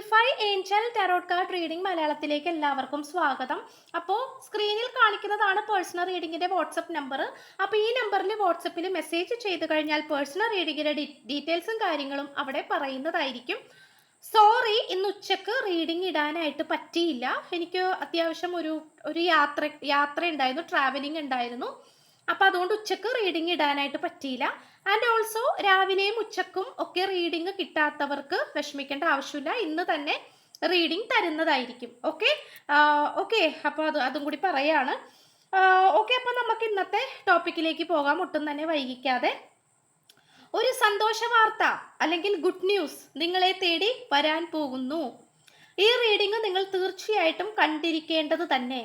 Simplify angel tarot card reading മലയാളത്തിലേക്ക് എല്ലാവർക്കും സ്വാഗതം. അപ്പോൾ സ്ക്രീനിൽ കാണിക്കുന്നതാണ് പേഴ്സണൽ റീഡിങ്ങിന്റെ വാട്സപ്പ് നമ്പർ അപ്പോൾ ഈ നമ്പറിൽ വാട്സപ്പിൽ മെസ്സേജ് ചെയ്ത് കഴിഞ്ഞാൽ പേഴ്സണൽ റീഡിങ്ങിന്റെ ഡീറ്റെയിൽസും കാര്യങ്ങളും അവിടെ പറയുന്നതായിരിക്കും. സോറി ഇന്ന് ഉച്ചയ്ക്ക് റീഡിംഗ് ഇടാനായിട്ട് പറ്റിയില്ല. എനിക്ക് അത്യാവശ്യം ഒരു ഒരു യാത്ര യാത്ര ഉണ്ടായിരുന്നു ട്രാവലിംഗ് ഉണ്ടായിരുന്നു. അപ്പോൾ അതുകൊണ്ട് ഉച്ചയ്ക്ക് റീഡിംഗ് ഇടാനായിട്ട് പറ്റിയില്ല. ആൻഡ് ഓൾസോ രാവിലെയും ഉച്ചക്കും ഒക്കെ റീഡിംഗ് കിട്ടാത്തവർക്ക് വിഷമിക്കേണ്ട ആവശ്യമില്ല. ഇന്ന് തന്നെ റീഡിംഗ് തരുന്നതായിരിക്കും. ഓക്കെ ഓക്കെ അപ്പോൾ അത് അതും കൂടി പറയാണ്. ഓക്കെ അപ്പോൾ നമുക്ക് ഇന്നത്തെ ടോപ്പിക്കിലേക്ക് പോകാം. ഒട്ടും തന്നെ വൈകിക്കാതെ. ഒരു സന്തോഷ വാർത്ത അല്ലെങ്കിൽ ഗുഡ് ന്യൂസ് നിങ്ങളെ തേടി വരാൻ പോകുന്നു. ഈ റീഡിംഗ് നിങ്ങൾ തീർച്ചയായിട്ടും കണ്ടിരിക്കേണ്ടത് തന്നെ.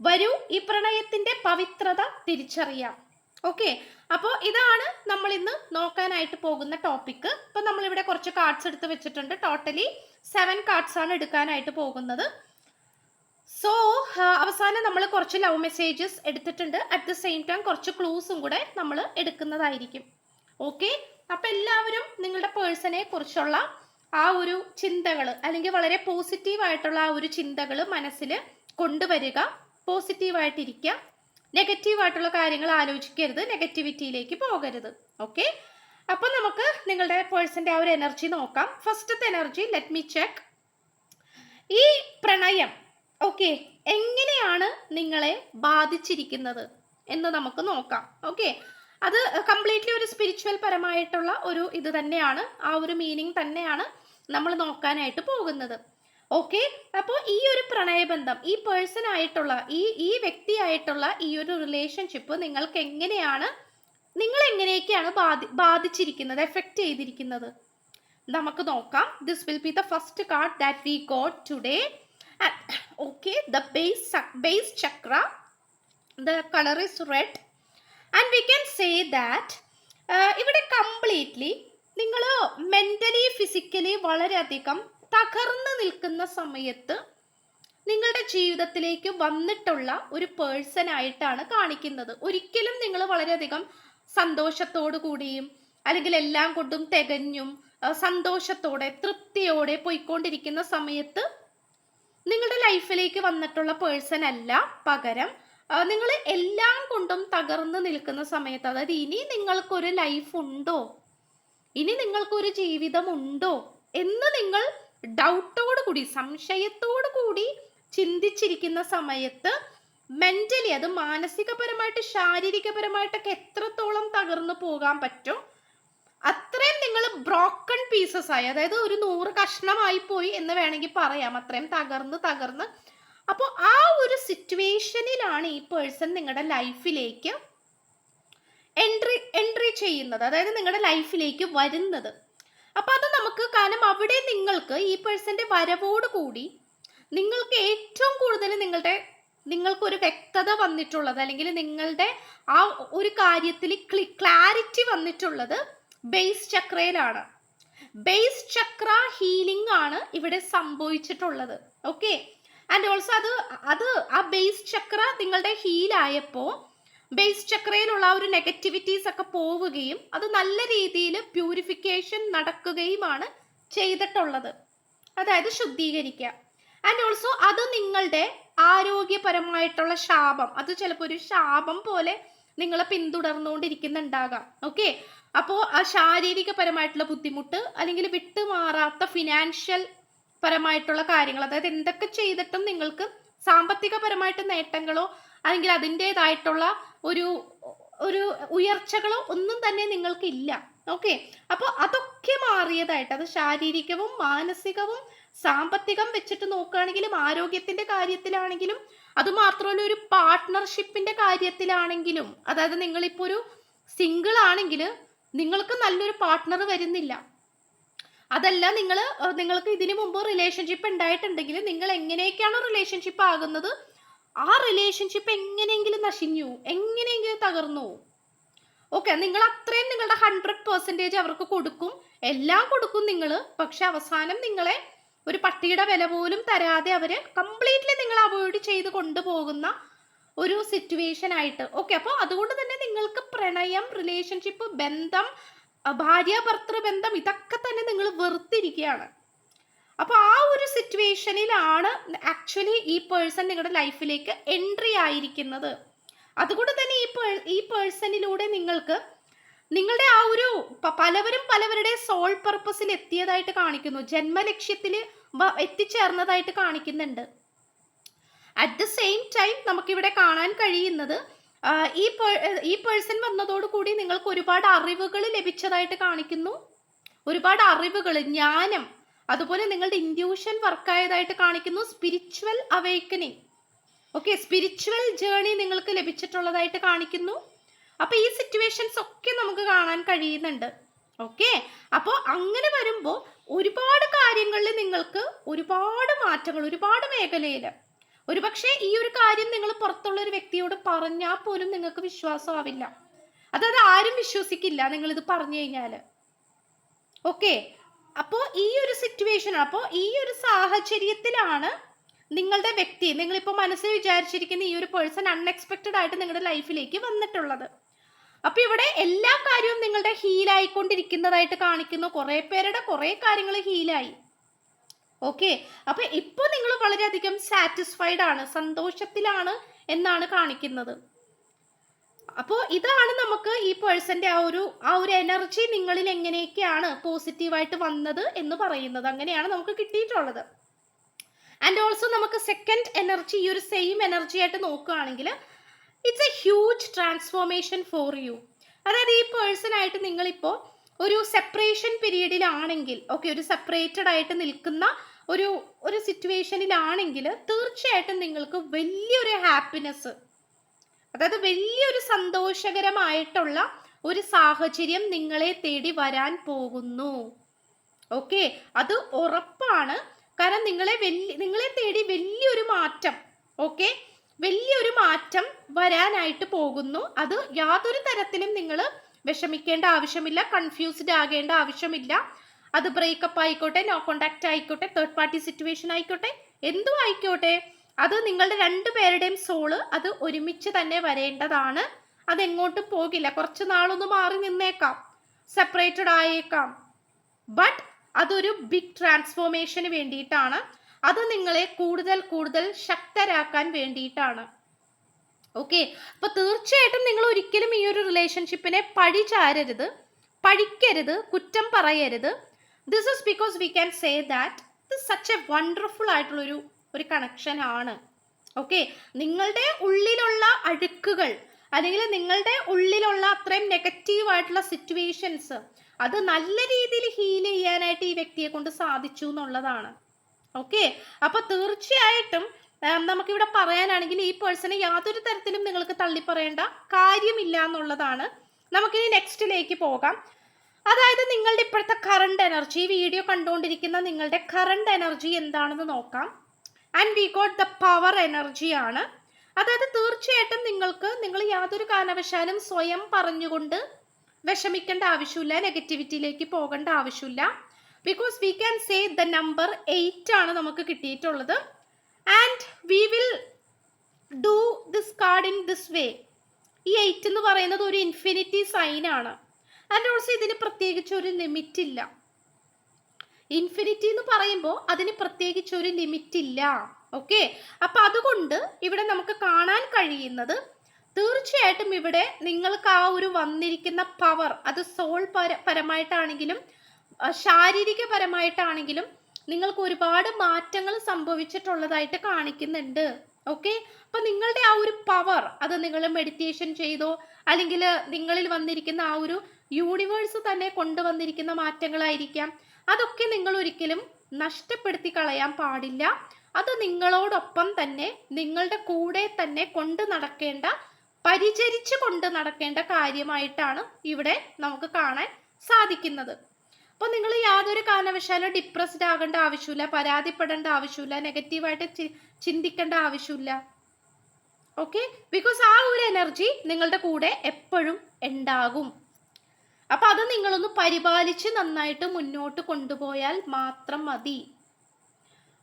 വരൂ ഈ പ്രണയത്തിന്റെ പവിത്രത തിരിച്ചറിയാം. ഓക്കെ. അപ്പോൾ ഇതാണ് നമ്മൾ ഇന്ന് നോക്കാനായിട്ട് പോകുന്ന ടോപ്പിക്ക് അപ്പോൾ നമ്മളിവിടെ കുറച്ച് കാർഡ്സ് എടുത്ത് വെച്ചിട്ടുണ്ട്. ടോട്ടലി സെവൻ കാർഡ്സ് ആണ് എടുക്കാനായിട്ട് പോകുന്നത്. സോ അവസാനം നമ്മൾ കുറച്ച് ലവ് മെസ്സേജസ് എടുത്തിട്ടുണ്ട്. അറ്റ് ദ സെയിം ടൈം കുറച്ച് ക്ലൂസും കൂടെ നമ്മൾ എടുക്കുന്നതായിരിക്കും. ഓക്കെ? അപ്പം എല്ലാവരും നിങ്ങളുടെ പേഴ്സണെ കുറിച്ചുള്ള ആ ഒരു ചിന്തകൾ അല്ലെങ്കിൽ വളരെ പോസിറ്റീവ് ആയിട്ടുള്ള ആ ഒരു ചിന്തകൾ മനസ്സിൽ കൊണ്ടുവരിക. പോസിറ്റീവായിട്ടിരിക്കുക നെഗറ്റീവായിട്ടുള്ള കാര്യങ്ങൾ ആലോചിക്കരുത്. നെഗറ്റിവിറ്റിയിലേക്ക് പോകരുത്. ഓക്കെ അപ്പോൾ നമുക്ക് നിങ്ങളുടെ പേഴ്സന്റെ ആ ഒരു എനർജി നോക്കാം. ഫസ്റ്റത്തെ എനർജി ലെറ്റ് മീ ചെക്ക് ഈ പ്രണയം ഓക്കെ എങ്ങനെയാണ് നിങ്ങളെ ബാധിച്ചിരിക്കുന്നത് എന്ന് നമുക്ക് നോക്കാം. ഓക്കെ അത് കംപ്ലീറ്റ്ലി ഒരു സ്പിരിച്വൽ പരമായിട്ടുള്ള ഒരു ഇത് തന്നെയാണ്. ആ ഒരു മീനിങ് തന്നെയാണ് നമ്മൾ നോക്കാനായിട്ട് പോകുന്നത്. ഓക്കെ അപ്പോൾ ഈ ഒരു പ്രണയബന്ധം ഈ പേഴ്സൺ ആയിട്ടുള്ള ഈ ഈ വ്യക്തിയായിട്ടുള്ള ഈ ഒരു റിലേഷൻഷിപ്പ് നിങ്ങൾക്ക് എങ്ങനെയാണ് നിങ്ങൾ എങ്ങനെയൊക്കെയാണ് ബാധി ബാധിച്ചിരിക്കുന്നത് എഫക്റ്റ് ചെയ്തിരിക്കുന്നത്? നമുക്ക് നോക്കാം. This will be the first card that we got today okay the base base chakra the colour is red and we can say that ഇവിടെ കംപ്ലീറ്റ്ലി നിങ്ങൾ മെന്റലി ഫിസിക്കലി വളരെയധികം തകർന്നു നിൽക്കുന്ന സമയത്ത് നിങ്ങളുടെ ജീവിതത്തിലേക്ക് വന്നിട്ടുള്ള ഒരു പേഴ്സൺ ആയിട്ടാണ് കാണിക്കുന്നത്. ഒരിക്കലും നിങ്ങൾ വളരെയധികം സന്തോഷത്തോടു കൂടിയും അല്ലെങ്കിൽ എല്ലാം കൊണ്ടും തികഞ്ഞും സന്തോഷത്തോടെ തൃപ്തിയോടെ പോയിക്കൊണ്ടിരിക്കുന്ന സമയത്ത് നിങ്ങളുടെ ലൈഫിലേക്ക് വന്നിട്ടുള്ള പേഴ്സൺ അല്ല. പകരം നിങ്ങൾ എല്ലാം കൊണ്ടും തകർന്നു നിൽക്കുന്ന സമയത്ത് അതായത് ഇനി നിങ്ങൾക്കൊരു ലൈഫ് ഉണ്ടോ? ഇനി നിങ്ങൾക്കൊരു ജീവിതമുണ്ടോ എന്ന് നിങ്ങൾ ഡൗട്ടോട് കൂടി സംശയത്തോടു കൂടി ചിന്തിച്ചിരിക്കുന്ന സമയത്ത് മെന്റലി അത് മാനസികപരമായിട്ട് ശാരീരികപരമായിട്ടൊക്കെ എത്രത്തോളം തകർന്നു പോകാൻ പറ്റും അത്രയും നിങ്ങൾ ബ്രോക്കൺ പീസസ് ആയി അതായത് ഒരു നൂറ് കഷ്ണമായി പോയി എന്ന് വേണമെങ്കിൽ പറയാം അത്രയും തകർന്ന് തകർന്ന്. അപ്പോൾ ആ ഒരു സിറ്റുവേഷനിലാണ് ഈ പേഴ്സൺ നിങ്ങളുടെ ലൈഫിലേക്ക് എൻട്രി എൻട്രി ചെയ്യുന്നത് അതായത് നിങ്ങളുടെ ലൈഫിലേക്ക് വരുന്നത്. അപ്പം അത് നമുക്ക് കാരണം അവിടെ നിങ്ങൾക്ക് ഈ പേഴ്സന്റെ വരവോട് കൂടി നിങ്ങൾക്ക് ഏറ്റവും കൂടുതൽ നിങ്ങളുടെ നിങ്ങൾക്ക് ഒരു വ്യക്തത വന്നിട്ടുള്ളത് അല്ലെങ്കിൽ നിങ്ങളുടെ ആ ഒരു കാര്യത്തിൽ ക്ലാരിറ്റി വന്നിട്ടുള്ളത് ബേസ് ചക്രയിലാണ്. ബേസ് ചക്ര ഹീലിംഗ് ആണ് ഇവിടെ സംഭവിച്ചിട്ടുള്ളത്. ഓക്കെ ആൻഡ് ഓൾസോ അത് അത് ആ ബേസ് ചക്ര നിങ്ങളുടെ ഹീലായപ്പോൾ ബേസ് ചക്രയിലുള്ള ഒരു നെഗറ്റിവിറ്റീസ് ഒക്കെ പോവുകയും അത് നല്ല രീതിയിൽ പ്യൂരിഫിക്കേഷൻ നടക്കുകയുമാണ് ചെയ്തിട്ടുള്ളത്. അതായത് ശുദ്ധീകരിക്കുക. ആൻഡ് ഓൾസോ അത് നിങ്ങളുടെ ആരോഗ്യപരമായിട്ടുള്ള ശാപം. അത് ചിലപ്പോൾ ഒരു ശാപം പോലെ നിങ്ങളെ പിന്തുടർന്നുകൊണ്ടിരിക്കുന്നുണ്ടാകാം. ഓക്കെ അപ്പോൾ ആ ശാരീരികപരമായിട്ടുള്ള ബുദ്ധിമുട്ട് അല്ലെങ്കിൽ വിട്ടുമാറാത്ത ഫിനാൻഷ്യൽ പരമായിട്ടുള്ള കാര്യങ്ങൾ അതായത് എന്തൊക്കെ ചെയ്തിട്ടും നിങ്ങൾക്ക് സാമ്പത്തികപരമായിട്ട് നേട്ടങ്ങളോ അല്ലെങ്കിൽ അതിന്റെതായിട്ടുള്ള ഒരു ഒരു ഉയർച്ചകളോ ഒന്നും തന്നെ നിങ്ങൾക്കില്ല. ഓക്കെ? അപ്പോൾ അതൊക്കെ മാറിയതായിട്ട് അത് ശാരീരികവും മാനസികവും സാമ്പത്തികം വെച്ചിട്ട് നോക്കുകയാണെങ്കിലും ആരോഗ്യത്തിന്റെ കാര്യത്തിലാണെങ്കിലും അത് മാത്രമല്ല ഒരു പാർട്ട്ണർഷിപ്പിന്റെ കാര്യത്തിലാണെങ്കിലും അതായത് നിങ്ങളിപ്പോൾ ഒരു സിംഗിൾ ആണെങ്കിൽ നിങ്ങൾക്ക് നല്ലൊരു പാർട്ട്ണർ വരുന്നില്ല. അതല്ല നിങ്ങൾ നിങ്ങൾക്ക് ഇതിനു മുമ്പ് റിലേഷൻഷിപ്പ് ഉണ്ടായിട്ടുണ്ടെങ്കിൽ നിങ്ങൾ എങ്ങനെയൊക്കെയാണോ റിലേഷൻഷിപ്പ് ആകുന്നത്? ആ റിലേഷൻഷിപ്പ് എങ്ങനെയെങ്കിലും നശിഞ്ഞു. എങ്ങനെയെങ്കിലും തകർന്നു. ഓക്കെ നിങ്ങൾ അത്രയും നിങ്ങളുടെ ഹൺഡ്രഡ് പെർസെന്റേജ് അവർക്ക് കൊടുക്കും. എല്ലാം കൊടുക്കും നിങ്ങൾ പക്ഷെ അവസാനം നിങ്ങളെ ഒരു പട്ടിയുടെ വില പോലും തരാതെ അവർ കംപ്ലീറ്റ്ലി നിങ്ങൾ അവോയ്ഡ് ചെയ്ത് കൊണ്ടുപോകുന്ന ഒരു സിറ്റുവേഷൻ ആയിട്ട്. ഓക്കെ അപ്പോൾ അതുകൊണ്ട് തന്നെ നിങ്ങൾക്ക് പ്രണയം റിലേഷൻഷിപ്പ് ബന്ധം ഭാര്യ ഭർത്തൃ ബന്ധം ഇതൊക്കെ തന്നെ നിങ്ങൾ വെറുത്തിരിക്കുകയാണ്. അപ്പോൾ ആ ഒരു സിറ്റുവേഷനിലാണ് ആക്ച്വലി ഈ പേഴ്സൺ നിങ്ങളുടെ ലൈഫിലേക്ക് എൻട്രി ആയിരിക്കുന്നത്. അതുകൊണ്ട് തന്നെ ഈ ഈ പേഴ്സണിലൂടെ നിങ്ങൾക്ക് നിങ്ങളുടെ ആ ഒരു പലവരും പലവരുടെ സോൾ പർപ്പസിൽ എത്തിയതായിട്ട് കാണിക്കുന്നു. ജന്മലക്ഷ്യത്തിൽ എത്തിച്ചേർന്നതായിട്ട് കാണിക്കുന്നുണ്ട്. അറ്റ് ദ സെയിം ടൈം നമുക്കിവിടെ കാണാൻ കഴിയുന്നത് ഈ ഈ പേഴ്സൺ വന്നതോടുകൂടി നിങ്ങൾക്ക് ഒരുപാട് അറിവുകൾ ലഭിച്ചതായിട്ട് കാണിക്കുന്നു. ഒരുപാട് അറിവുകൾ ജ്ഞാനം അതുപോലെ നിങ്ങളുടെ ഇൻഡ്യൂഷൻ വർക്കായതായിട്ട് കാണിക്കുന്നു spiritual awakening okay spiritual journey നിങ്ങൾക്ക് ലഭിച്ചിട്ടുള്ളതായിട്ട് കാണിക്കുന്നു. അപ്പൊ ഈ സിറ്റുവേഷൻസ് ഒക്കെ നമുക്ക് കാണാൻ കഴിയുന്നുണ്ട്. ഓക്കെ അപ്പോൾ അങ്ങനെ വരുമ്പോൾ ഒരുപാട് കാര്യങ്ങളിൽ നിങ്ങൾക്ക് ഒരുപാട് മാറ്റങ്ങൾ ഒരുപാട് മേഖലയിൽ ഒരുപക്ഷെ ഈ ഒരു കാര്യം നിങ്ങൾ പുറത്തുള്ള ഒരു വ്യക്തിയോട് പറഞ്ഞാൽ പോലും നിങ്ങൾക്ക് വിശ്വാസമാവില്ല. അതായത് ആരും വിശ്വസിക്കില്ല നിങ്ങൾ ഇത് പറഞ്ഞു കഴിഞ്ഞാൽ ഓക്കെ അപ്പോൾ ഈ ഒരു സിറ്റുവേഷൻ അപ്പോൾ ഈ ഒരു സാഹചര്യത്തിലാണ് നിങ്ങളുടെ വ്യക്തി നിങ്ങളിപ്പോൾ മനസ്സിൽ വിചാരിച്ചിരിക്കുന്ന ഈ ഒരു പേഴ്സൺ അൺഎക്സ്പെക്റ്റഡ് ആയിട്ട് നിങ്ങളുടെ ലൈഫിലേക്ക് വന്നിട്ടുള്ളത്. അപ്പോൾ ഇവിടെ എല്ലാ കാര്യവും നിങ്ങളുടെ ഹീലായിക്കൊണ്ടിരിക്കുന്നതായിട്ട് കാണിക്കുന്നു. കുറെ പേരുടെ കുറെ കാര്യങ്ങൾ ഹീലായി ഓക്കെ അപ്പോൾ ഇപ്പോൾ നിങ്ങൾ വളരെയധികം സാറ്റിസ്ഫൈഡ് ആണ് സന്തോഷത്തിലാണ് എന്നാണ് കാണിക്കുന്നത്. അപ്പോൾ ഇതാണ് നമുക്ക് ഈ പേഴ്സന്റെ ആ ഒരു ആ ഒരു എനർജി നിങ്ങളിൽ എങ്ങനെയൊക്കെയാണ് പോസിറ്റീവായിട്ട് വന്നത് എന്ന് പറയുന്നത്. അങ്ങനെയാണ് നമുക്ക് കിട്ടിയിട്ടുള്ളത്. ആൻഡ് ഓൾസോ നമുക്ക് സെക്കൻഡ് എനർജി ഈ ഒരു സെയിം എനർജി ആയിട്ട് നോക്കുകയാണെങ്കിൽ it's a huge transformation for you അതായത് ഈ പേഴ്സൺ ആയിട്ട് നിങ്ങളിപ്പോൾ ഒരു സെപ്പറേഷൻ പീരീഡിലാണെങ്കിൽ ഓക്കെ ഒരു സെപ്പറേറ്റഡ് ആയിട്ട് നിൽക്കുന്ന ഒരു ഒരു സിറ്റുവേഷനിലാണെങ്കിൽ തീർച്ചയായിട്ടും നിങ്ങൾക്ക് വലിയൊരു ഹാപ്പിനെസ് അതായത് വലിയൊരു സന്തോഷകരമായിട്ടുള്ള ഒരു സാഹചര്യം നിങ്ങളെ തേടി വരാൻ പോകുന്നു. ഓക്കെ? അത് ഉറപ്പാണ്. കാരണം നിങ്ങളെ വലിയ നിങ്ങളെ തേടി വലിയൊരു മാറ്റം ഓക്കെ? വലിയൊരു മാറ്റം വരാനായിട്ട് പോകുന്നു. അത് യാതൊരു തരത്തിലും നിങ്ങൾ വിഷമിക്കേണ്ട ആവശ്യമില്ല കൺഫ്യൂസ്ഡ് ആകേണ്ട ആവശ്യമില്ല. അത് ബ്രേക്കപ്പ് ആയിക്കോട്ടെ നോ കോണ്ടാക്ട് ആയിക്കോട്ടെ തേർഡ് പാർട്ടി സിറ്റുവേഷൻ ആയിക്കോട്ടെ എന്തും ആയിക്കോട്ടെ. അത് നിങ്ങളുടെ രണ്ടു പേരുടെയും സോൾ അത് ഒരുമിച്ച് തന്നെ വരേണ്ടതാണ്. അതെങ്ങോട്ടും പോകില്ല. കുറച്ച് നാളൊന്ന് മാറി നിന്നേക്കാം. സെപ്പറേറ്റഡ് ആയേക്കാം. ബട്ട് അതൊരു ബിഗ് ട്രാൻസ്ഫോർമേഷന് വേണ്ടിയിട്ടാണ്. അത് നിങ്ങളെ കൂടുതൽ കൂടുതൽ ശക്തരാക്കാൻ വേണ്ടിയിട്ടാണ്. ഓക്കെ അപ്പൊ തീർച്ചയായിട്ടും നിങ്ങൾ ഒരിക്കലും ഈ ഒരു റിലേഷൻഷിപ്പിനെ പഴി ചാരരുത് പഴിക്കരുത്. കുറ്റം പറയരുത്. This is because we can say that this such a wonderful ആയിട്ടുള്ളൊരു ഒരു കണക്ഷൻ ആണ്. ഓക്കെ നിങ്ങളുടെ ഉള്ളിലുള്ള അഴുക്കുകൾ അല്ലെങ്കിൽ നിങ്ങളുടെ ഉള്ളിലുള്ള അത്രയും നെഗറ്റീവ് ആയിട്ടുള്ള സിറ്റുവേഷൻസ് അത് നല്ല രീതിയിൽ ഹീൽ ചെയ്യാനായിട്ട് ഈ വ്യക്തിയെ കൊണ്ട് സാധിച്ചു എന്നുള്ളതാണ്. ഓക്കെ അപ്പൊ തീർച്ചയായിട്ടും നമുക്കിവിടെ പറയാനാണെങ്കിൽ ഈ പേഴ്സണെ യാതൊരു തരത്തിലും നിങ്ങൾക്ക് തള്ളിപ്പറയേണ്ട കാര്യമില്ല എന്നുള്ളതാണ്. നമുക്കിനി നെക്സ്റ്റിലേക്ക് പോകാം. അതായത് നിങ്ങളുടെ ഇപ്പോഴത്തെ കറണ്ട് എനർജി വീഡിയോ കണ്ടുകൊണ്ടിരിക്കുന്ന നിങ്ങളുടെ കറണ്ട് എനർജി എന്താണെന്ന് നോക്കാം. And we got the power എനർജിയാണ് അതായത് തീർച്ചയായിട്ടും നിങ്ങൾക്ക് നിങ്ങൾ യാതൊരു കാരണവശാലും സ്വയം പറഞ്ഞുകൊണ്ട് വിഷമിക്കേണ്ട ആവശ്യമില്ല നെഗറ്റിവിറ്റിയിലേക്ക് പോകേണ്ട ആവശ്യമില്ല. Because we can say the number eight ആണ് നമുക്ക് കിട്ടിയിട്ടുള്ളത്. And we will do this card in this way ഈ എയ്റ്റ് എന്ന് പറയുന്നത് ഒരു ഇൻഫിനിറ്റി സൈൻ ആണ്. ആൻഡ് ഓൾസോ ഇതിന് പ്രത്യേകിച്ച് ഒരു ലിമിറ്റ് ഇല്ല. ഇൻഫിനിറ്റി എന്ന് പറയുമ്പോൾ അതിന് പ്രത്യേകിച്ച് ഒരു ലിമിറ്റ് ഇല്ല. ഓക്കെ അപ്പൊ അതുകൊണ്ട് ഇവിടെ നമുക്ക് കാണാൻ കഴിയുന്നത് തീർച്ചയായിട്ടും ഇവിടെ നിങ്ങൾക്ക് ആ ഒരു വന്നിരിക്കുന്ന പവർ അത് സോൾ പര പരമായിട്ടാണെങ്കിലും ശാരീരികപരമായിട്ടാണെങ്കിലും നിങ്ങൾക്ക് ഒരുപാട് മാറ്റങ്ങൾ സംഭവിച്ചിട്ടുള്ളതായിട്ട് കാണിക്കുന്നുണ്ട്. ഓക്കെ അപ്പൊ നിങ്ങളുടെ ആ ഒരു പവർ അത് നിങ്ങൾ മെഡിറ്റേഷൻ ചെയ്തോ അല്ലെങ്കിൽ നിങ്ങളിൽ വന്നിരിക്കുന്ന ആ ഒരു യൂണിവേഴ്സ് തന്നെ കൊണ്ടുവന്നിരിക്കുന്ന മാറ്റങ്ങളായിരിക്കാം. അതൊക്കെ നിങ്ങൾ ഒരിക്കലും നഷ്ടപ്പെടുത്തി കളയാൻ പാടില്ല. അത് നിങ്ങളോടൊപ്പം തന്നെ നിങ്ങളുടെ കൂടെ തന്നെ കൊണ്ട് നടക്കേണ്ട പരിചരിച്ചു കൊണ്ട് നടക്കേണ്ട കാര്യമായിട്ടാണ് ഇവിടെ നമുക്ക് കാണാൻ സാധിക്കുന്നത്. അപ്പോൾ നിങ്ങൾ യാതൊരു കാരണവശാലും ഡിപ്രസ്ഡ് ആകേണ്ട ആവശ്യമില്ല പരാതിപ്പെടേണ്ട ആവശ്യമില്ല നെഗറ്റീവായിട്ട് ചിന്തിക്കേണ്ട ആവശ്യമില്ല. ഓക്കെ ബിക്കോസ് ആ ഒരു എനർജി നിങ്ങളുടെ കൂടെ എപ്പോഴും ഉണ്ടാകും. അപ്പൊ അത് നിങ്ങളൊന്ന് പരിപാലിച്ച് നന്നായിട്ട് മുന്നോട്ട് കൊണ്ടുപോയാൽ മാത്രം മതി.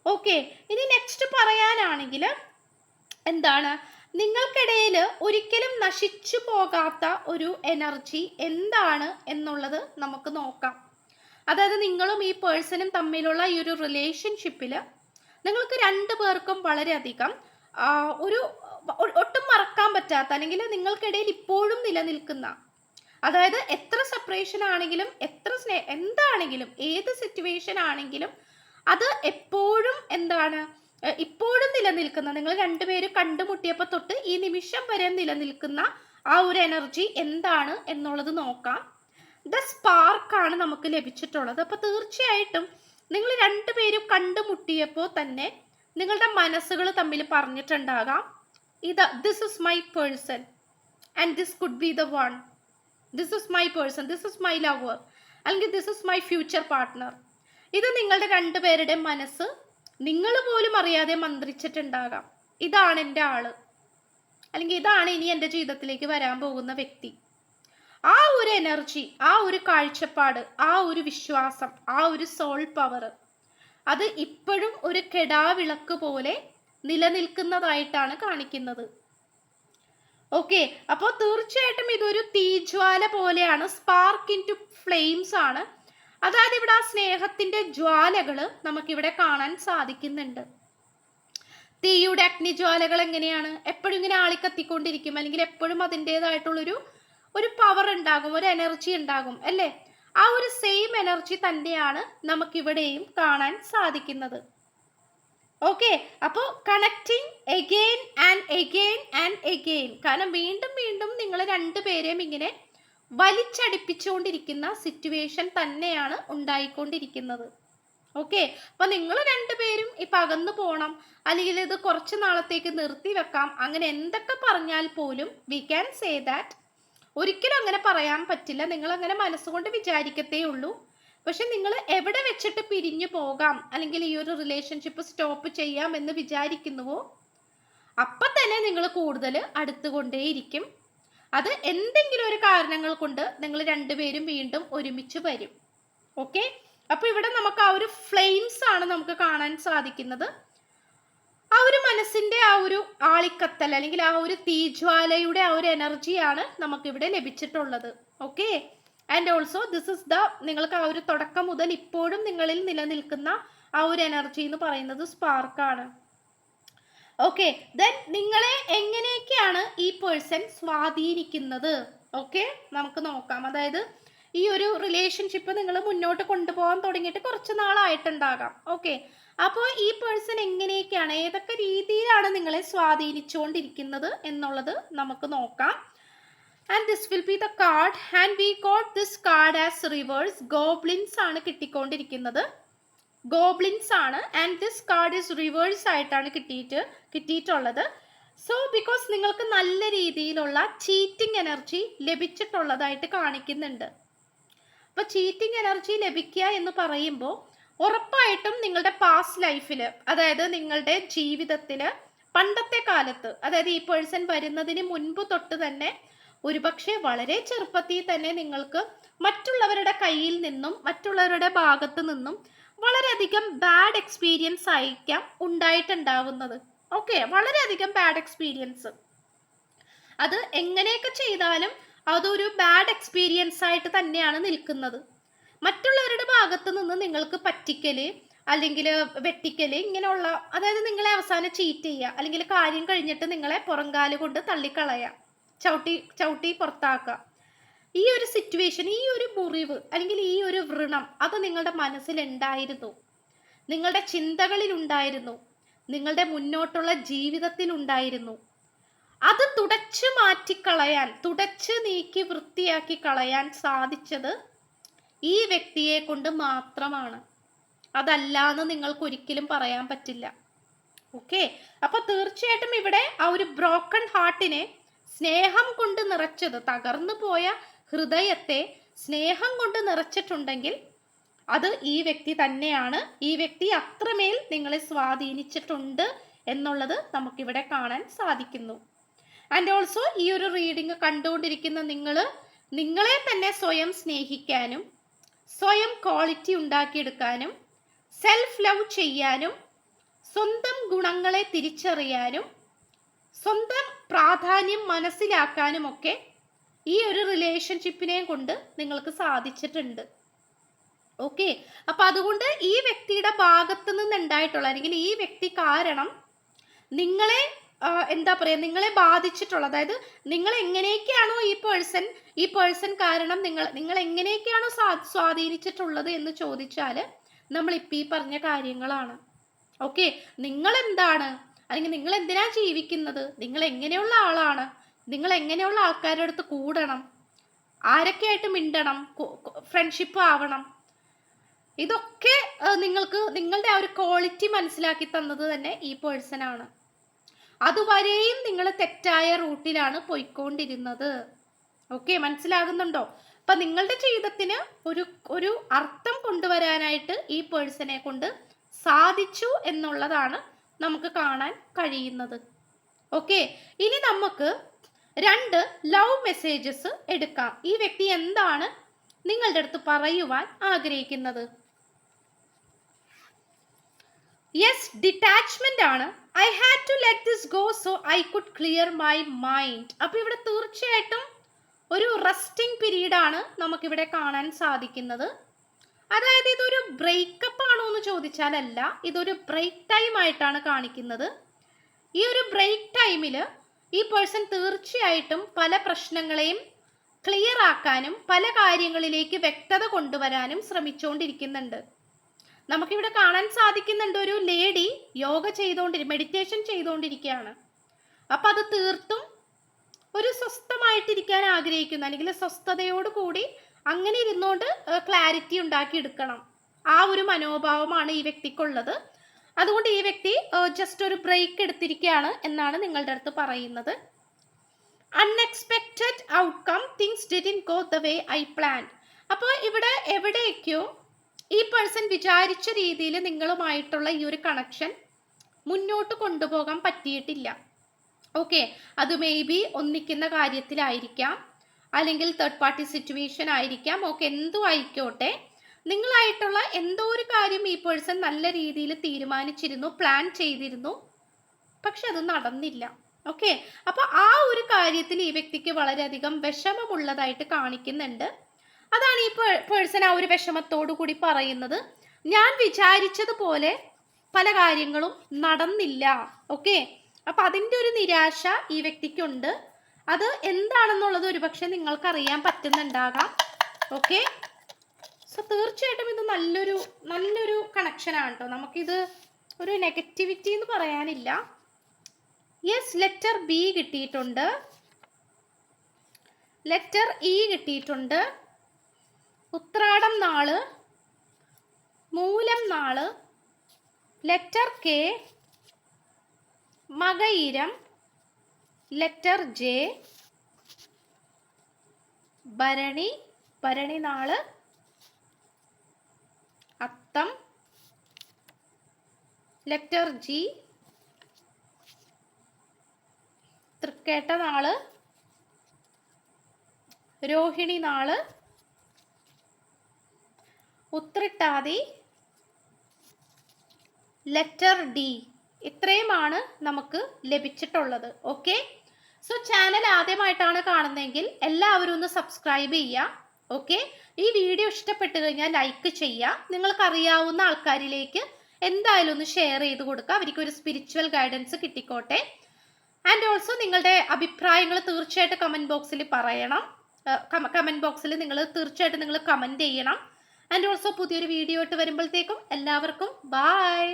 ഓക്കെ ഇനി നെക്സ്റ്റ് പറയാനാണെങ്കിൽ എന്താണ്? നിങ്ങൾക്കിടയിൽ ഒരിക്കലും നശിച്ചു പോകാത്ത ഒരു എനർജി എന്താണ് എന്നുള്ളത് നമുക്ക് നോക്കാം. അതായത് നിങ്ങളും ഈ പേഴ്സണും തമ്മിലുള്ള ഈ ഒരു റിലേഷൻഷിപ്പിൽ നിങ്ങൾക്ക് രണ്ടു പേർക്കും വളരെയധികം ഒരു ഒട്ടും മറക്കാൻ പറ്റാത്ത അല്ലെങ്കിൽ നിങ്ങൾക്കിടയിൽ ഇപ്പോഴും നിലനിൽക്കുന്ന അതായത് എത്ര സെപ്പറേഷൻ ആണെങ്കിലും എത്ര സ്നേ എന്താണെങ്കിലും ഏത് സിറ്റുവേഷൻ ആണെങ്കിലും അത് എപ്പോഴും എന്താണ് ഇപ്പോഴും നിലനിൽക്കുന്ന നിങ്ങൾ രണ്ടുപേരും കണ്ടുമുട്ടിയപ്പോൾ തൊട്ട് ഈ നിമിഷം വരെ നിലനിൽക്കുന്ന ആ ഒരു എനർജി എന്താണ് എന്നുള്ളത് നോക്കാം. ദ സ്പാർക്കാണ് നമുക്ക് ലഭിച്ചിട്ടുള്ളത്. അപ്പോൾ തീർച്ചയായിട്ടും നിങ്ങൾ രണ്ടുപേരും കണ്ടുമുട്ടിയപ്പോൾ തന്നെ നിങ്ങളുടെ മനസ്സുകൾ തമ്മിൽ പറഞ്ഞിട്ടുണ്ടാകാം. ഇത് this is my person and this could be the one this is my person this is my lover അല്ലെങ്കിൽ this is my future partner ഇത് നിങ്ങളുടെ രണ്ടുപേരുടെ മനസ്സ് നിങ്ങൾ പോലും അറിയാതെ മന്ത്രിച്ചിട്ടുണ്ടാകാം. ഇതാണ് എന്റെ ആൾ. അല്ലെങ്കിൽ ഇതാണ് ഇനി എന്റെ ജീവിതത്തിലേക്ക് വരാൻ പോകുന്ന വ്യക്തി. ആ ഒരു എനർജി ആ ഒരു കാഴ്ചപ്പാട് ആ ഒരു വിശ്വാസം ആ ഒരു സോൾ പവർ അത് ഇപ്പോഴും ഒരു കെടാവിളക്ക് പോലെ നിലനിൽക്കുന്നതായിട്ടാണ് കാണിക്കുന്നത്. ഓക്കെ അപ്പോൾ തീർച്ചയായിട്ടും ഇതൊരു തീജ്വാല പോലെയാണ് സ്പാർക്ക് ഇൻ ടു ഫ്ലെയിംസ് ആണ്. അതായത് ഇവിടെ ആ സ്നേഹത്തിന്റെ ജ്വാലകൾ നമുക്കിവിടെ കാണാൻ സാധിക്കുന്നുണ്ട്. തീയുടെ അഗ്നിജ്വാലകൾ എങ്ങനെയാണ്? എപ്പോഴും ഇങ്ങനെ ആളിക്കത്തിക്കൊണ്ടിരിക്കും അല്ലെങ്കിൽ എപ്പോഴും അതിന്റെതായിട്ടുള്ളൊരു ഒരു പവർ ഉണ്ടാകും ഒരു എനർജി ഉണ്ടാകും അല്ലേ? ആ ഒരു സെയിം എനർജി തന്നെയാണ് നമുക്കിവിടെയും കാണാൻ സാധിക്കുന്നത്. ഓക്കെ അപ്പോൾ connecting again and again and again കാരണം വീണ്ടും വീണ്ടും നിങ്ങൾ രണ്ടുപേരെയും ഇങ്ങനെ വലിച്ചടിപ്പിച്ചുകൊണ്ടിരിക്കുന്ന സിറ്റുവേഷൻ തന്നെയാണ് ഉണ്ടായിക്കൊണ്ടിരിക്കുന്നത്. ഓക്കെ അപ്പൊ നിങ്ങൾ രണ്ടുപേരും ഇപ്പൊ അകന്നു പോകണം അല്ലെങ്കിൽ ഇത് കുറച്ച് നാളത്തേക്ക് നിർത്തി വെക്കാം. അങ്ങനെ എന്തൊക്കെ പറഞ്ഞാൽ പോലും വി ക്യാൻ സേ ദാറ്റ് ഒരിക്കലും അങ്ങനെ പറയാൻ പറ്റില്ല. നിങ്ങൾ അങ്ങനെ മനസ്സുകൊണ്ട് വിചാരിക്കത്തേ ഉള്ളൂ. പക്ഷെ നിങ്ങൾ എവിടെ വെച്ചിട്ട് പിരിഞ്ഞു പോകാം? അല്ലെങ്കിൽ ഈ ഒരു റിലേഷൻഷിപ്പ് സ്റ്റോപ്പ് ചെയ്യാം എന്ന് വിചാരിക്കുന്നുവോ? അപ്പം തന്നെ നിങ്ങൾ കൂടുതൽ അടുത്തുകൊണ്ടേയിരിക്കും. അത് എന്തെങ്കിലും ഒരു കാരണങ്ങൾ കൊണ്ട് നിങ്ങൾ രണ്ടുപേരും വീണ്ടും ഒരുമിച്ച് വരും. ഓക്കെ? അപ്പൊ ഇവിടെ നമുക്ക് ആ ഒരു ഫ്ലെയിംസ് ആണ് നമുക്ക് കാണാൻ സാധിക്കുന്നത്. ആ ഒരു മനസ്സിന്റെ ആ ഒരു ആളിക്കത്തൽ അല്ലെങ്കിൽ ആ ഒരു തീജ്വാലയുടെ ആ ഒരു എനർജിയാണ് നമുക്കിവിടെ ലഭിച്ചിട്ടുള്ളത്. Okay? And also this is the നിങ്ങൾക്ക് ആ ഒരു തുടക്കം മുതൽ ഇപ്പോഴും നിങ്ങളിൽ നിലനിൽക്കുന്ന ആ ഒരു എനർജി എന്ന് പറയുന്നത് സ്പാർക്കാണ് ഓക്കെ ദെൻ നിങ്ങളെ എങ്ങനെയൊക്കെയാണ് ഈ പേഴ്സൺ സ്വാധീനിക്കുന്നത്? ഓക്കെ നമുക്ക് നോക്കാം. അതായത് ഈ ഒരു റിലേഷൻഷിപ്പ് നിങ്ങൾ മുന്നോട്ട് കൊണ്ടുപോകാൻ തുടങ്ങിയിട്ട് കുറച്ച് നാളായിട്ടുണ്ടാകാം. ഓക്കെ അപ്പോൾ ഈ പേഴ്സൺ എങ്ങനെയൊക്കെയാണ് ഏതൊക്കെ രീതിയിലാണ് നിങ്ങളെ സ്വാധീനിച്ചുകൊണ്ടിരിക്കുന്നത് എന്നുള്ളത് നമുക്ക് നോക്കാം. And this will be the card and we got this card as reverse goblins ആണ് കിട്ടിക്കൊണ്ടിരിക്കുന്നത്. ഗോബ്ലിൻസ് ആണ്. And this card is reverse ആയിട്ടാണ് കിട്ടിയിട്ട് കിട്ടിയിട്ടുള്ളത്. സോ ബിക്കോസ് നിങ്ങൾക്ക് നല്ല രീതിയിലുള്ള ചീറ്റിംഗ് എനർജി ലഭിച്ചിട്ടുള്ളതായിട്ട് കാണിക്കുന്നുണ്ട്. അപ്പോൾ ചീറ്റിംഗ് എനർജി ലഭിക്കുക എന്ന് പറയുമ്പോൾ ഉറപ്പായിട്ടും നിങ്ങളുടെ പാസ്റ്റ് ലൈഫിൽ അതായത് നിങ്ങളുടെ ജീവിതത്തിൽ പണ്ടത്തെ കാലത്ത് അതായത് ഈ പേഴ്സൺ വരുന്നതിന് മുൻപ് തൊട്ട് തന്നെ ഒരുപക്ഷെ വളരെ ചെറുപ്പത്തിൽ തന്നെ നിങ്ങൾക്ക് മറ്റുള്ളവരുടെ കയ്യിൽ നിന്നും മറ്റുള്ളവരുടെ ഭാഗത്ത് നിന്നും വളരെയധികം ബാഡ് എക്സ്പീരിയൻസ് ആയിരിക്കാം ഉണ്ടായിട്ടുണ്ടാവുന്നത്. ഓക്കെ വളരെയധികം ബാഡ് എക്സ്പീരിയൻസ് അത് എങ്ങനെയൊക്കെ ചെയ്താലും അതൊരു ബാഡ് എക്സ്പീരിയൻസ് ആയിട്ട് തന്നെയാണ് നിൽക്കുന്നത്. മറ്റുള്ളവരുടെ ഭാഗത്ത് നിന്ന് നിങ്ങൾക്ക് പറ്റിക്കൽ അല്ലെങ്കിൽ വെട്ടിക്കൽ ഇങ്ങനെയുള്ള അതായത് നിങ്ങളെ അവസാനം ചീറ്റ് ചെയ്യുക അല്ലെങ്കിൽ കാര്യം കഴിഞ്ഞിട്ട് നിങ്ങളെ പുറംകാൽ കൊണ്ട് തള്ളിക്കളയുക. ചവിട്ടി ചവിട്ടി പുറത്താക്കുക. ഈ ഒരു സിറ്റുവേഷൻ ഈ ഒരു മുറിവ് അല്ലെങ്കിൽ ഈ ഒരു വ്രണം അത് നിങ്ങളുടെ മനസ്സിലുണ്ടായിരുന്നു നിങ്ങളുടെ ചിന്തകളിൽ ഉണ്ടായിരുന്നു. നിങ്ങളുടെ മുന്നോട്ടുള്ള ജീവിതത്തിൽ ഉണ്ടായിരുന്നു. അത് തുടച്ചു മാറ്റിക്കളയാൻ തുടച്ച് നീക്കി വൃത്തിയാക്കി കളയാൻ സാധിച്ചത് ഈ വ്യക്തിയെ കൊണ്ട് മാത്രമാണ്. അതല്ലാന്ന് നിങ്ങൾക്ക് ഒരിക്കലും പറയാൻ പറ്റില്ല. ഓക്കെ അപ്പൊ തീർച്ചയായിട്ടും ഇവിടെ ആ ഒരു ബ്രോക്കൺ ഹാർട്ടിനെ സ്നേഹം കൊണ്ട് നിറച്ചത് തകർന്നു പോയ ഹൃദയത്തെ സ്നേഹം കൊണ്ട് നിറച്ചിട്ടുണ്ടെങ്കിൽ അത് ഈ വ്യക്തി തന്നെയാണ്. ഈ വ്യക്തി അത്രമേൽ നിങ്ങളെ സ്വാധീനിച്ചിട്ടുണ്ട് എന്നുള്ളത് നമുക്കിവിടെ കാണാൻ സാധിക്കുന്നു. ആൻഡ് ഓൾസോ ഈ ഒരു റീഡിങ് കണ്ടുകൊണ്ടിരിക്കുന്ന നിങ്ങൾ നിങ്ങളെ തന്നെ സ്വയം സ്നേഹിക്കാനും സ്വയം ക്വാളിറ്റി ഉണ്ടാക്കിയെടുക്കാനും സെൽഫ് ലവ് ചെയ്യാനും സ്വന്തം ഗുണങ്ങളെ തിരിച്ചറിയാനും സ്വന്തം പ്രാധാന്യം മനസ്സിലാക്കാനുമൊക്കെ ഈ ഒരു റിലേഷൻഷിപ്പിനെ കൊണ്ട് നിങ്ങൾക്ക് സാധിച്ചിട്ടുണ്ട്. ഓക്കെ അപ്പൊ അതുകൊണ്ട് ഈ വ്യക്തിയുടെ ഭാഗത്ത് നിന്ന് ഉണ്ടായിട്ടുള്ള അല്ലെങ്കിൽ ഈ വ്യക്തി കാരണം നിങ്ങളെ എന്താ പറയാ നിങ്ങളെ ബാധിച്ചിട്ടുള്ള അതായത് നിങ്ങൾ എങ്ങനെയൊക്കെയാണോ ഈ പേഴ്സൺ ഈ പേഴ്സൺ കാരണം നിങ്ങൾ നിങ്ങൾ എങ്ങനെയൊക്കെയാണോ സ്വാ- സ്വാധീനിച്ചിട്ടുള്ളത് എന്ന് ചോദിച്ചാൽ നമ്മൾ ഇപ്പം ഈ പറഞ്ഞ കാര്യങ്ങളാണ്. ഓക്കെ നിങ്ങൾ എന്താണ് അല്ലെങ്കിൽ നിങ്ങൾ എന്തിനാ ജീവിക്കുന്നത്? നിങ്ങൾ എങ്ങനെയുള്ള ആളാണ്? നിങ്ങൾ എങ്ങനെയുള്ള ആൾക്കാരുടെ അടുത്ത് കൂടണം? ആരൊക്കെയായിട്ട് മിണ്ടണം? ഫ്രണ്ട്ഷിപ്പ് ആവണം? ഇതൊക്കെ നിങ്ങൾക്ക് നിങ്ങളുടെ ആ ഒരു ക്വാളിറ്റി മനസ്സിലാക്കി തന്നത് തന്നെ ഈ പേഴ്സൺ ആണ്. അതുവരെയും നിങ്ങൾ തെറ്റായ റൂട്ടിലാണ് പോയിക്കൊണ്ടിരുന്നത്. ഓക്കെ മനസ്സിലാകുന്നുണ്ടോ? അപ്പൊ നിങ്ങളുടെ ജീവിതത്തിന് ഒരു ഒരു അർത്ഥം കൊണ്ടുവരാനായിട്ട് ഈ പേഴ്സണെ കൊണ്ട് സാധിച്ചു എന്നുള്ളതാണ് നമുക്ക് കാണാൻ കഴിയുന്നത്. ഓക്കെ ഇനി നമുക്ക് രണ്ട് ലവ് മെസ്സേജസ് എടുക്കാം. ഈ വ്യക്തി എന്താണ് നിങ്ങളുടെ അടുത്ത് പറയുവാൻ ആഗ്രഹിക്കുന്നത്? യെസ് ഡിറ്റാച്ച്മെന്റ് ആണ്. I had to let this go so I could clear my mind അപ്പൊ ഇവിടെ തീർച്ചയായിട്ടും ഒരു റെസ്റ്റിംഗ് പീരീഡ് ആണ് നമുക്കിവിടെ കാണാൻ സാധിക്കുന്നത്. അതായത് ഇതൊരു ബ്രേക്കപ്പ് ആണോ എന്ന് ചോദിച്ചാലല്ല ഇതൊരു ബ്രേക്ക് ടൈം ആയിട്ടാണ് കാണിക്കുന്നത്. ഈ ഒരു ബ്രേക്ക് ടൈമിൽ ഈ പേഴ്സൺ തീർച്ചയായിട്ടും പല പ്രശ്നങ്ങളെയും ക്ലിയർ ആക്കാനും പല കാര്യങ്ങളിലേക്ക് വ്യക്തത കൊണ്ടുവരാനും ശ്രമിച്ചുകൊണ്ടിരിക്കുന്നുണ്ട് നമുക്കിവിടെ കാണാൻ സാധിക്കുന്നുണ്ട് ഒരു ലേഡി യോഗ ചെയ്തുകൊണ്ടിരി മെഡിറ്റേഷൻ ചെയ്തുകൊണ്ടിരിക്കുകയാണ് അപ്പം അത് തീർത്തും ഒരു സ്വസ്ഥമായിട്ടിരിക്കാൻ ആഗ്രഹിക്കുന്നു. അല്ലെങ്കിൽ സ്വസ്ഥതയോട് കൂടി അങ്ങനെ ഇരുന്നുകൊണ്ട് ക്ലാരിറ്റി ഉണ്ടാക്കിയെടുക്കണം ആ ഒരു മനോഭാവമാണ് ഈ വ്യക്തിക്കുള്ളത്. അതുകൊണ്ട് ഈ വ്യക്തി ജസ്റ്റ് ഒരു ബ്രേക്ക് എടുത്തിരിക്കുകയാണ് എന്നാണ് നിങ്ങളുടെ അടുത്ത് പറയുന്നത്. Unexpected outcome things didn't go the way I plan അപ്പോൾ ഇവിടെ എവിടേക്കോ ഈ പേഴ്സൺ വിചാരിച്ച രീതിയിൽ നിങ്ങളുമായിട്ടുള്ള ഈ ഒരു കണക്ഷൻ മുന്നോട്ട് കൊണ്ടുപോകാൻ പറ്റിയിട്ടില്ല. ഓക്കെ അത് മേ ബി ഒന്നിക്കുന്ന കാര്യത്തിലായിരിക്കാം. അല്ലെങ്കിൽ തേർഡ് പാർട്ടി സിറ്റുവേഷൻ ആയിരിക്കാം. ഓക്കെ എന്തു ആയിക്കോട്ടെ നിങ്ങളായിട്ടുള്ള എന്തോ ഒരു കാര്യം ഈ പേഴ്സൺ നല്ല രീതിയിൽ തീരുമാനിച്ചിരുന്നു പ്ലാൻ ചെയ്തിരുന്നു. പക്ഷെ അത് നടന്നില്ല. ഓക്കെ അപ്പൊ ആ ഒരു കാര്യത്തിൽ ഈ വ്യക്തിക്ക് വളരെയധികം വിഷമമുള്ളതായിട്ട് കാണിക്കുന്നുണ്ട്. അതാണ് ഈ പേഴ്സൺ ആ ഒരു വിഷമത്തോടു കൂടി പറയുന്നത്. ഞാൻ വിചാരിച്ചതുപോലെ പല കാര്യങ്ങളും നടന്നില്ല. ഓക്കെ അപ്പൊ അതിന്റെ ഒരു നിരാശ ഈ വ്യക്തിക്കുണ്ട്. അത് എന്താണെന്നുള്ളത് ഒരുപക്ഷെ നിങ്ങൾക്ക് അറിയാൻ പറ്റുന്നുണ്ടാകാം. ഓക്കെ സോ തീർച്ചയായിട്ടും ഇത് നല്ലൊരു നല്ലൊരു കണക്ഷനാണ് കേട്ടോ നമുക്കിത് ഒരു നെഗറ്റിവിറ്റി എന്ന് പറയാനില്ല. യെസ് ലെറ്റർ ബി കിട്ടിയിട്ടുണ്ട്. ലെറ്റർ ഇ കിട്ടിയിട്ടുണ്ട്. ഉത്രാടം നാൾ മൂലം നാൾ letter K Makayiram letter J Bharani Bharani നാൾ അത്തം ലെറ്റർ ജി തൃക്കേട്ട നാൾ രോഹിണി നാൾ ഉത്രിട്ടാതി ലെറ്റർ ഡി ഇത്രയുമാണ് നമുക്ക് ലഭിച്ചിട്ടുള്ളത്. ഓക്കെ സോ ചാനൽ ആദ്യമായിട്ടാണ് കാണുന്നതെങ്കിൽ എല്ലാവരും ഒന്ന് സബ്സ്ക്രൈബ് ചെയ്യുക. ഓക്കെ ഈ വീഡിയോ ഇഷ്ടപ്പെട്ട് കഴിഞ്ഞാൽ ലൈക്ക് ചെയ്യുക. നിങ്ങൾക്കറിയാവുന്ന ആൾക്കാരിലേക്ക് എന്തായാലും ഒന്ന് ഷെയർ ചെയ്ത് കൊടുക്കുക. അവർക്ക് ഒരു സ്പിരിച്വൽ ഗൈഡൻസ് കിട്ടിക്കോട്ടെ. ആൻഡ് ഓൾസോ നിങ്ങളുടെ അഭിപ്രായങ്ങൾ തീർച്ചയായിട്ടും കമന്റ് ബോക്സിൽ പറയണം. കമന്റ് ബോക്സിൽ നിങ്ങൾ തീർച്ചയായിട്ടും നിങ്ങൾ കമന്റ് ചെയ്യണം. ആൻഡ് ഓൾസോ പുതിയൊരു വീഡിയോ ആയിട്ട് വരുമ്പോഴത്തേക്കും എല്ലാവർക്കും ബായ്